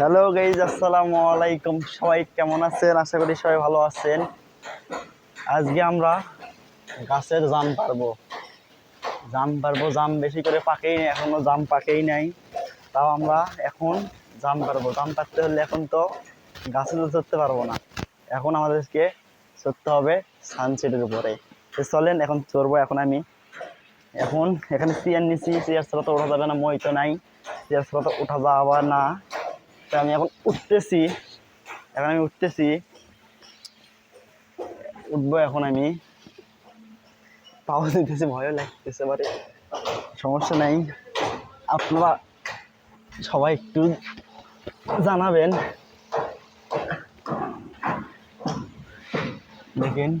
Hello guys আসসালামু আলাইকুম। সবাই কেমন আছেন? আশা করি সবাই ভালো আছেন। আজকে আমরা গাছের জাম পারব জাম পারব জাম বেশি করে পাকেই নাই এখনও জাম পাকেই নাই। তাও আমরা এখন জাম পারব জাম পারতে হলে এখন তো গাছে তো চড়তে পারব না। এখন আমাদেরকে চড়তে হবে সানসেটের উপরে। চলেন, এখন চড়বো। এখন আমি এখন এখানে চেয়ার নিচ্ছি চেয়ার ছাড়া তো ওঠা যাবে না, মই তো নাই। চেয়ার ছাড়া তো ওঠা যাওয়া না। তো আমি এখন উঠতেছি, এখন আমি উঠতেছি। উঠবো এখন আমি। পাও দিতেছি ভয়ও লাগতেছে পারে সমস্যা নাই। আপনারা সবাই একটু জানাবেন। দেখেন,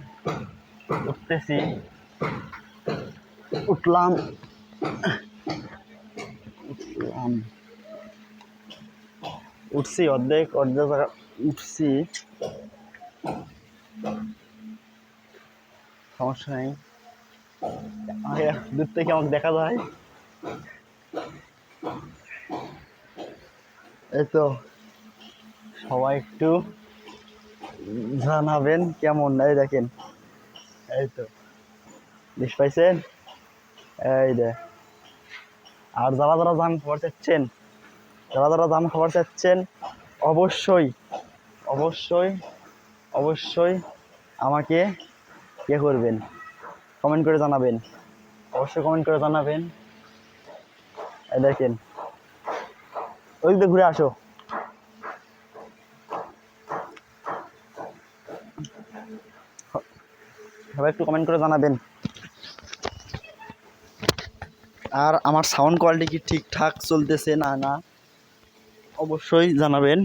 উঠতেছি। উঠলাম। উঠলাম। উঠছি, অর্ধেক অর্ধেক উঠছি। সমস্যা নেই। দূর থেকে আমাকে দেখা যায়। এই তো, সবাই একটু জানাবেন কেমন, এই দেখেন। এই তো বেশ পাইছেন? এই দে, আর যারা যারা জাম খাবার চাচ্ছেন যারা যারা দাম খাবার চাচ্ছেন, অবশ্যই অবশ্যই অবশ্যই আমাকে ইয়ে করবেন কমেন্ট করে জানাবেন। অবশ্যই কমেন্ট করে জানাবেন। দেখেন, ওই দিকে ঘুরে আসো। সবাই একটু কমেন্ট করে জানাবেন। আর আমার সাউন্ড কোয়ালিটি কি ঠিকঠাক চলতেছে না না? অবশ্যই জানাবেন।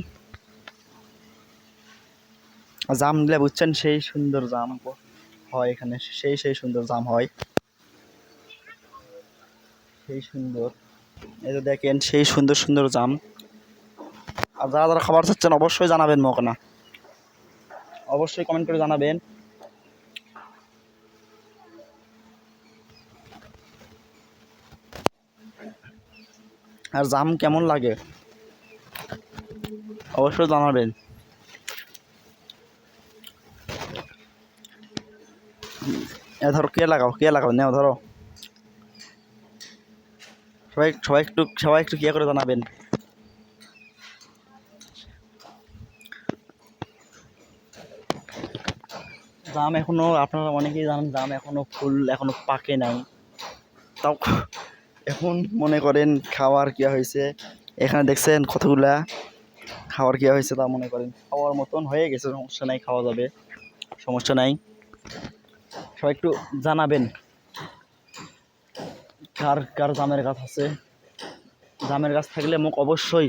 জাম দিলে বুঝছেন সেই সুন্দর জাম হয় এখানে, সেই সেই সুন্দর জাম হয়। সেই সুন্দর, এই যে দেখেন সেই সুন্দর সুন্দর জাম। আর যারা যারা খাবার চাচ্ছেন অবশ্যই জানাবেন মকনা। অবশ্যই কমেন্ট করে জানাবেন। আর জাম কেমন লাগে? অবশ্যই জানাবেন। এ ধরো, কে লাগাও কে লাগাও নেও, ধরো। সবাই সবাই একটু সবাই একটু কে করে জানাবেন। জাম এখনও, আপনারা অনেকেই জানেন জাম এখনও ফুল, এখনও পাকে নাই। তাও, এখন মনে করেন খাওয়ার কি হয়েছে? এখানে দেখছেন কতগুলা খাওয়ার কি হয়েছে তা মনে করেন। খাওয়ার মতন হয়ে গেছে, সমস্যা নাই, খাওয়া যাবে। সমস্যা নাই। সবাই একটু জানাবেন। কার কার জামের গাছ আছে? জামের গাছ থাকলে মোক অবশ্যই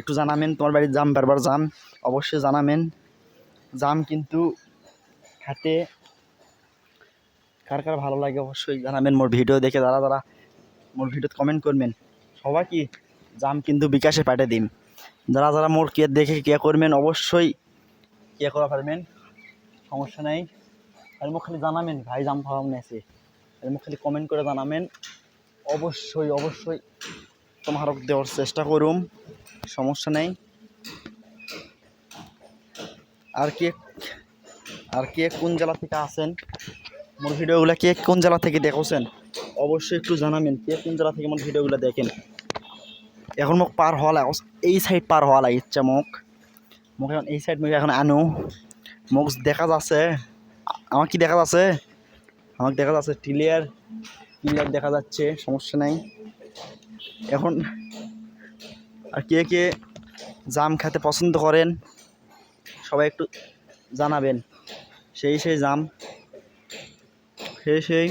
একটু জানাবেন, তোমার বাড়ির জাম বারবার জাম, অবশ্যই জানাবেন। জাম কিন্তু হাতে কার কার ভালো লাগে অবশ্যই জানাবেন মোর ভিডিও দেখে, যারা যারা মোর ভিডিওতে কমেন্ট করবেন। সবাই কি জাম কিন্তু বিকাশে পাঠিয়ে দিন। যারা যারা মোর কে দেখে কে করবেন, অবশ্যই কে করা পারবেন। সমস্যা নেই। আর মোক খালি জানাবেন, ভাই জাম খাওয়াম নেছে। আর মোক খালি কমেন্ট করে জানাবেন। অবশ্যই অবশ্যই তোমার দেওয়ার চেষ্টা করুম। সমস্যা নেই। আর কে আর কে কোন জেলা থেকে আসেন মোর ভিডিওগুলো কে কোন জেলা থেকে দেখছেন? অবশ্যই একটু জানাবেন, কে কোন জেলা থেকে মোর ভিডিওগুলো দেখেন। এখন মোক পার হওয়া লাগে এই সাইড পার হওয়া লাগিচ্ছে মোক। মোক এখন এই সাইড মোক এখন আনো। মোক দেখা যাচ্ছে। আমার কি দেখা যাচ্ছে? আমাকে দেখা যাচ্ছে ক্লিয়ার ক্লিয়ার দেখা যাচ্ছে, সমস্যা নাই। এখন আর কে কে জাম খেতে পছন্দ করেন, সবাই একটু জানাবেন। সেই সেই জাম। সেই সেই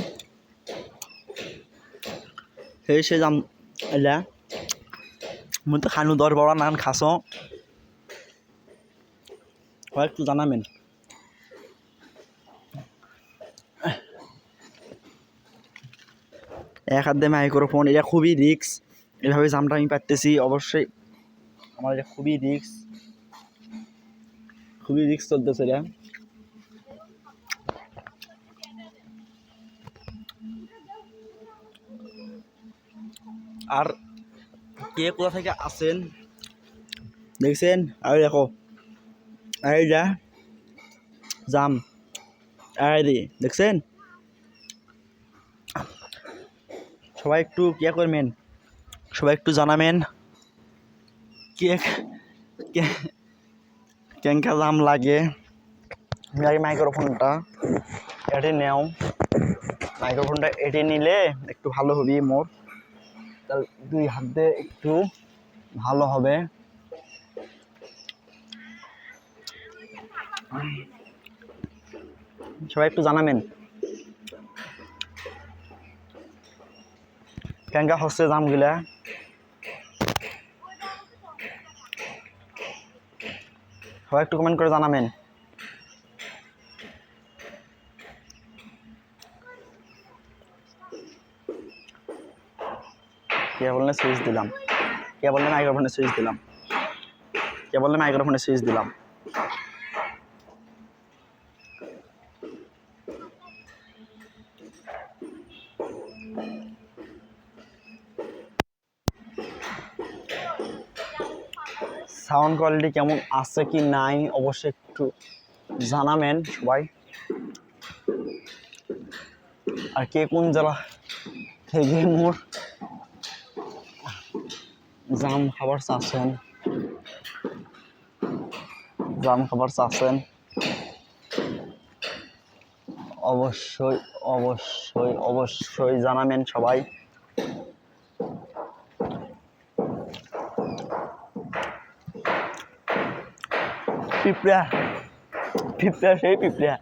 সেই সেই জাম এলা তো খানো দশ বারো নান খাস হয়, একটু জানাবেন এক হাত দিয়ে মাইক্রোফোন এটা খুবই রিক্স এভাবে জামটা আমি পারতেছি অবশ্যই আমার এটা খুবই রিক্স খুবই রিক্স চলতেছে এটা আর কে কোথা থেকে আসেন দেখছেন? আর দেখো। আর যা। জাম দি, দেখছেন? সবাই একটু ইয়ে করবেন? সবাই একটু জানাবেন। কে কে- কেঙ্কা জাম লাগে। আমি মাইক্রোফোনটা এটি নেও। মাইক্রোফোনটা এটি নিলে একটু ভালো হবে মোর। তাহলে দুই হাত একটু ভালো হবে। সবাই একটু জানাবেন। কেঙ্কা হচ্ছে জামগুলা। সবাই একটু কমেন্ট করে জানাবেন। কে বললে সুইচ দিলাম। কে বললে মাইক্রোফোনে সুইচ দিলাম। কে বললে মাইক্রোফোনে সুইচ দিলাম। সাউন্ড কোয়ালিটি কেমন আছে কি নাই অবশ্যই একটু জানাবেন সবাই। আর কে কোন জেলা থেকে মোর জাম খাবার চাচ্ছেন জাম খাবার চাচ্ছেন অবশ্যই অবশ্যই অবশ্যই জানাবেন সবাই। পিঁপড়া পিঁপড়া, সেই পিঁপড়া।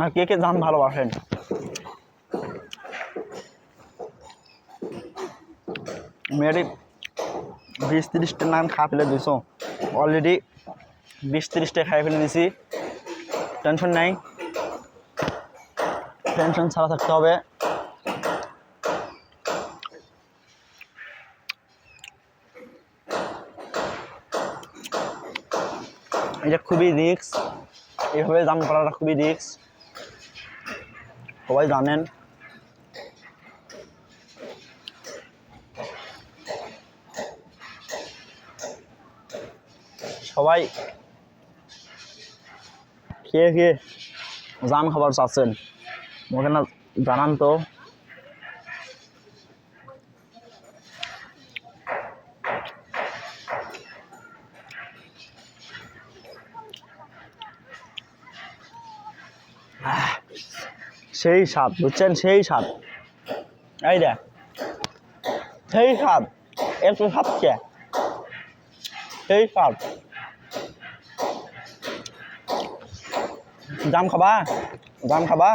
আর কে কে জাম ভালোবাসেন? মেয়েটি বিশ তিরিশটা নান খা ফেলে দিছ। অলরেডি বিশ তিরিশটা খাই ফেলে দিছি। টেনশন নাই। টেনশন ছাড়া থাকতে হবে। এটা খুবই রিক্স এইভাবে জাম করাটা খুবই রিক্স সবাই জানেন। সবাই খেয়ে খেয়ে জান খাবার চাচ্ছেন। ওখানে জানান তো। সেই সাপ, বুঝছেন? সেই সাপ। এই দেখ। সেই সাপ। একটু স্বাদ কে? সেই সাপ। জাম খাবা? জাম খাবা?